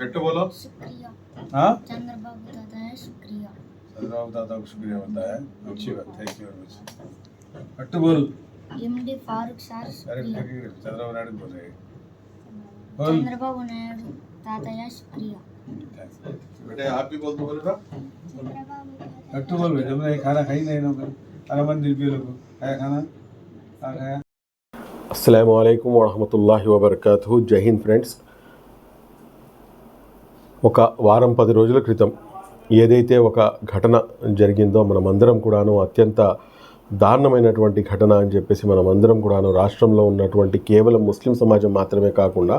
गट्टू बोलो शुक्रिया हाँ चंद्रबाबू दादा है शुक्रिया चंद्रबाबू दादा को शुक्रिया होता है अच्छी बात thank you very much Gattu बोल एमडी फारूक सार अरे शुक्रिया चंद्रबाबू नायडू बोल रहे बोल चंद्रबाबू नायडू दादा शुक्रिया बेटे आप भी बोल दो बोले ना गट्टू बोल बेटे हमने खाना खाई नहीं ना अरे मन दिल भी लोग खाया खाना हाँ खाया అస్సలం అయికం వరహమతుల్లాహి వబర్కాతు జై హింద్ ఫ్రెండ్స్ ఒక వారం పది రోజుల క్రితం ఏదైతే ఒక ఘటన జరిగిందో మనమందరం కూడాను అత్యంత దారుణమైనటువంటి ఘటన అని చెప్పేసి మనమందరం కూడాను రాష్ట్రంలో ఉన్నటువంటి కేవలం ముస్లిం సమాజం మాత్రమే కాకుండా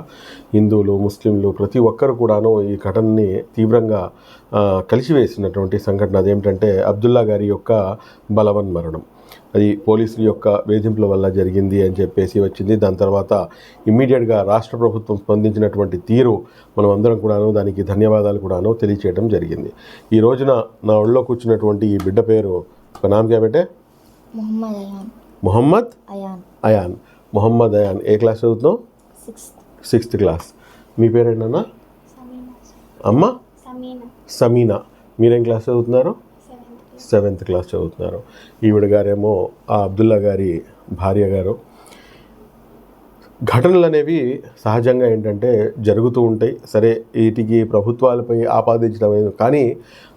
హిందువులు ముస్లింలు ప్రతి ఒక్కరు కూడాను ఈ ఘటనని తీవ్రంగా కలిసివేసినటువంటి సంఘటన అదేమిటంటే అబ్దుల్లా గారి యొక్క బలవన్ మరణం అది పోలీసుల యొక్క వేధింపుల వల్ల జరిగింది అని చెప్పేసి వచ్చింది. దాని తర్వాత ఇమ్మీడియట్గా రాష్ట్ర ప్రభుత్వం స్పందించినటువంటి తీరు మనం అందరం కూడాను దానికి ధన్యవాదాలు కూడాను తెలియచేయడం జరిగింది. ఈ రోజున నా ఒళ్ళో కూర్చున్నటువంటి ఈ బిడ్డ పేరు ఒక నామ్ కాబట్టే మొహమ్మద్ అయాన్. మొహమ్మద్ అయాన్. ఏ క్లాస్ చదువుతున్నావు? సిక్స్త్. క్లాస్. మీ పేరేంటన్నా? అమ్మ? సమీనా. మీరేం క్లాస్ చదువుతున్నారు? సెవెంత్ క్లాస్ చదువుతున్నారు. ఈవిడ గారేమో ఆ అబ్దుల్లా గారి భార్య గారు. ఘటనలు అనేవి సహజంగా ఏంటంటే జరుగుతూ ఉంటాయి. సరే వీటికి ప్రభుత్వాలపై ఆపాదించడం అనేది కానీ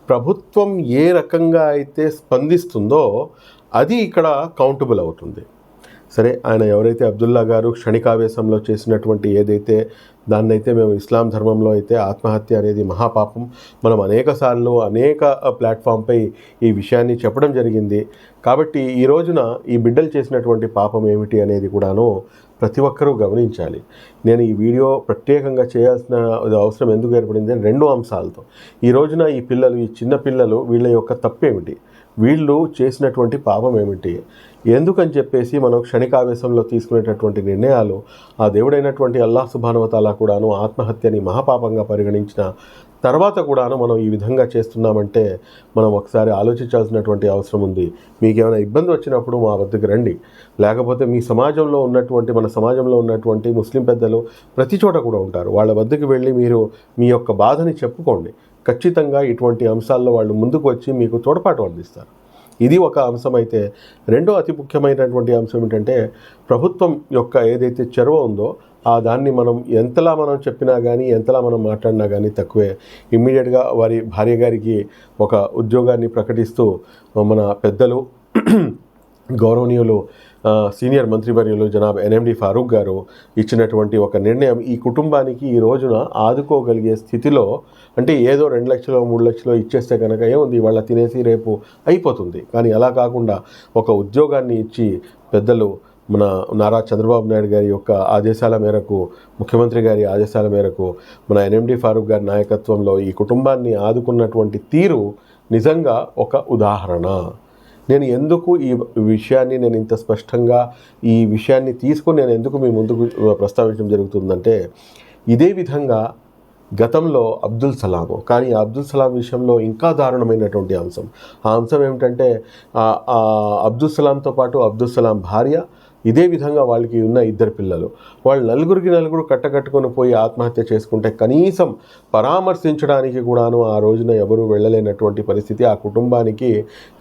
ప్రభుత్వం ఏ రకంగా అయితే స్పందిస్తుందో అది ఇక్కడ కౌంటబుల్ అవుతుంది. సరే ఆయన ఎవరైతే అబ్దుల్లా గారు క్షణికావేశంలో చేసినటువంటి ఏదైతే దాన్నైతే మేము ఇస్లాం ధర్మంలో అయితే ఆత్మహత్య అనేది మహాపాపం మనం అనేక సార్లు అనేక ప్లాట్ఫామ్పై ఈ విషయాన్ని చెప్పడం జరిగింది. కాబట్టి ఈ రోజున ఈ బిడ్డలు చేసినటువంటి పాపం ఏమిటి అనేది కూడాను ప్రతి ఒక్కరూ గమనించాలి. నేను ఈ వీడియో ప్రత్యేకంగా చేయాల్సిన అవసరం ఎందుకు ఏర్పడింది రెండు అంశాలతో. ఈ రోజున ఈ పిల్లలు ఈ చిన్న పిల్లలు వీళ్ళ యొక్క తప్పేమిటి? వీళ్ళు చేసినటువంటి పాపం ఏమిటి? ఎందుకని చెప్పేసి మనం క్షణికావేశంలో తీసుకునేటటువంటి నిర్ణయాలు ఆ దేవుడైనటువంటి అల్లాహ్ సుభానవతాలా కూడాను ఆత్మహత్యని మహాపాపంగా పరిగణించిన తర్వాత కూడాను మనం ఈ విధంగా చేస్తున్నామంటే మనం ఒకసారి ఆలోచించాల్సినటువంటి అవసరం ఉంది. మీకు ఏమైనా ఇబ్బంది వచ్చినప్పుడు మా వద్దకు రండి. లేకపోతే మీ సమాజంలో ఉన్నటువంటి మన సమాజంలో ఉన్నటువంటి ముస్లిం పెద్దలు ప్రతి చోట కూడా ఉంటారు. వాళ్ళ వద్దకు వెళ్ళి మీరు మీ యొక్క బాధని చెప్పుకోండి. ఖచ్చితంగా ఇటువంటి అంశాల్లో వాళ్ళు ముందుకు వచ్చి మీకు తోడ్పాటు అందిస్తారు. ఇది ఒక అంశం అయితే. రెండో అతి ముఖ్యమైనటువంటి అంశం ఏంటంటే ప్రభుత్వం యొక్క ఏదైతే చెరువ ఉందో ఆ దాన్ని మనం ఎంతలా మనం చెప్పినా కానీ ఎంతలా మనం మాట్లాడినా కానీ తక్కువే. ఇమ్మీడియట్గా వారి భార్య గారికి ఒక ఉద్యోగాన్ని ప్రకటిస్తూ మన పెద్దలు గౌరవనీయులు సీనియర్ మంత్రివర్యులు జనాబ్ ఎన్ఎండి ఫారూక్ గారు ఇచ్చినటువంటి ఒక నిర్ణయం ఈ కుటుంబానికి ఈ రోజున ఆదుకోగలిగే స్థితిలో అంటే ఏదో రెండు లక్షలు మూడు లక్షలు ఇచ్చేస్తే కనుక ఏముంది? వాళ్ళ తినేసి రేపు అయిపోతుంది. కానీ అలా కాకుండా ఒక ఉద్యోగాన్ని ఇచ్చి పెద్దలు మన నారా చంద్రబాబు నాయుడు గారి యొక్క ఆదేశాల మేరకు ముఖ్యమంత్రి గారి ఆదేశాల మేరకు మన ఎన్ఎండి ఫారూక్ గారి నాయకత్వంలో ఈ కుటుంబాన్ని ఆదుకున్నటువంటి తీరు నిజంగా ఒక ఉదాహరణ. నేను ఎందుకు ఈ విషయాన్ని నేను ఇంత స్పష్టంగా ఈ విషయాన్ని తీసుకొని నేను ఎందుకు మీ ముందుకు ప్రస్తావించడం జరుగుతుందంటే ఇదే విధంగా గతంలో అబ్దుల్ సలాం కానీ అబ్దుల్ సలాం విషయంలో ఇంకా దారుణమైనటువంటి అంశం. ఆ అంశం ఏమిటంటే అబ్దుల్ సలాంతో పాటు అబ్దుల్ సలాం భార్య ఇదే విధంగా వాళ్ళకి ఉన్న ఇద్దరు పిల్లలు. వాళ్ళు నలుగురికి నలుగురు కట్టకట్టుకొని పోయి ఆత్మహత్య చేసుకుంటే కనీసం పరామర్శించడానికి కూడాను ఆ రోజున ఎవరు వెళ్ళలేనటువంటి పరిస్థితి. ఆ కుటుంబానికి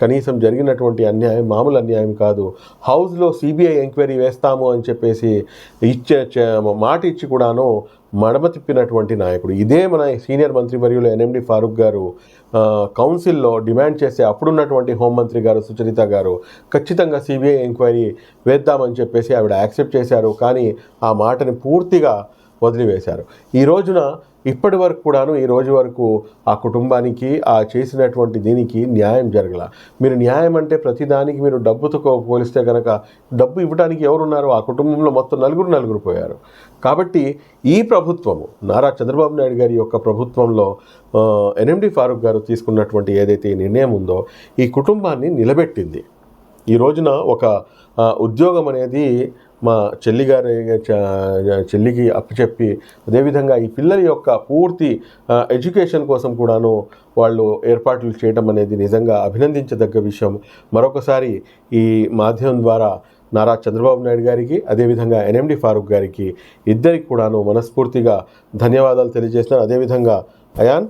కనీసం జరిగినటువంటి అన్యాయం మామూలు అన్యాయం కాదు. హౌస్లో సిబిఐ ఎంక్వైరీ వేస్తాము అని చెప్పేసి ఇచ్చే మాట ఇచ్చి కూడాను మడమ తిప్పినటువంటి నాయకుడు. ఇదే మన సీనియర్ మంత్రివర్యులు ఎన్ఎండి ఫారూక్ గారు కౌన్సిల్లో డిమాండ్ చేసే అప్పుడున్నటువంటి హోంమంత్రి గారు సుచరిత గారు ఖచ్చితంగా సిబిఐ ఎంక్వైరీ వేద్దామని చెప్పేసి ఆవిడ యాక్సెప్ట్ చేశారు. కానీ ఆ మాటని పూర్తిగా వదిలివేశారు. ఈ రోజున ఇప్పటి వరకు కూడాను ఈ రోజు వరకు ఆ కుటుంబానికి ఆ చేసినటువంటి దీనికి న్యాయం జరగల. మీరు న్యాయం అంటే ప్రతిదానికి మీరు డబ్బుతో పోలిస్తే కనుక డబ్బు ఇవ్వడానికి ఎవరున్నారు ఆ కుటుంబంలో మొత్తం నలుగురు నలుగురు పోయారు. కాబట్టి ఈ ప్రభుత్వము నారా చంద్రబాబు నాయుడు గారి యొక్క ప్రభుత్వంలో ఎన్ఎండి ఫారూక్ గారు తీసుకున్నటువంటి ఏదైతే నిర్ణయం ఉందో ఈ కుటుంబాన్ని నిలబెట్టింది. ఈ రోజున ఒక ఉద్యోగం అనేది మా చెల్లిగారి చెల్లికి అప్పచెప్పి అదేవిధంగా ఈ పిల్లల యొక్క పూర్తి ఎడ్యుకేషన్ కోసం కూడాను వాళ్ళు ఏర్పాట్లు చేయడం అనేది నిజంగా అభినందించదగ్గ విషయం. మరొకసారి ఈ మాధ్యమం ద్వారా నారా చంద్రబాబు నాయుడు గారికి అదేవిధంగా ఎన్ఎండి ఫారూక్ గారికి ఇద్దరికి కూడాను మనస్ఫూర్తిగా ధన్యవాదాలు తెలియజేస్తున్నాను. అదేవిధంగా అయాన్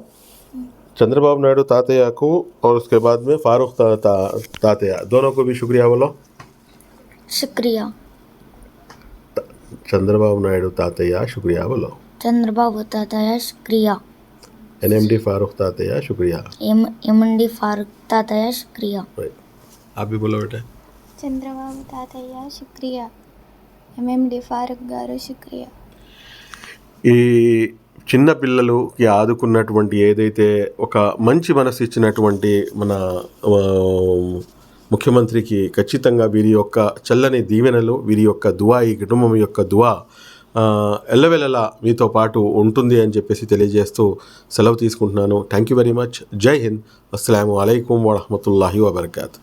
चंद्रबाबू नायडू तातया को और उसके बाद में फारूक ता, ता, तातया। दोनों को भी शुक्रिया बोलो। शुक्रिया। चंद्रबाबू नायडू तातया शुक्रिया बोलो। चंद्रबाबू तातया शुक्रिया। एनएमडी फारूक तातया शुक्रिया। एम एमएनडी फारूक तातया शुक्रिया। आप भी बोलो बेटा। चंद्रबाबू तातया शुक्रिया। एमएमडी फारूक गारू शुक्रिया। చిన్నపిల్లలుకి ఆదుకున్నటువంటి ఏదైతే ఒక మంచి మనసు ఇచ్చినటువంటి మన ముఖ్యమంత్రికి ఖచ్చితంగా వీరి యొక్క చల్లని దీవెనలు వీరి యొక్క దువా ఈ కుటుంబం యొక్క దువా ఎల్లవెల్లలా మీతో పాటు ఉంటుంది అని చెప్పేసి తెలియజేస్తూ సెలవు తీసుకుంటున్నాను. థ్యాంక్ యూ వెరీ మచ్ జై హింద్ అస్సలం అయికం వరహమతుల్లాహి వబర్కాత్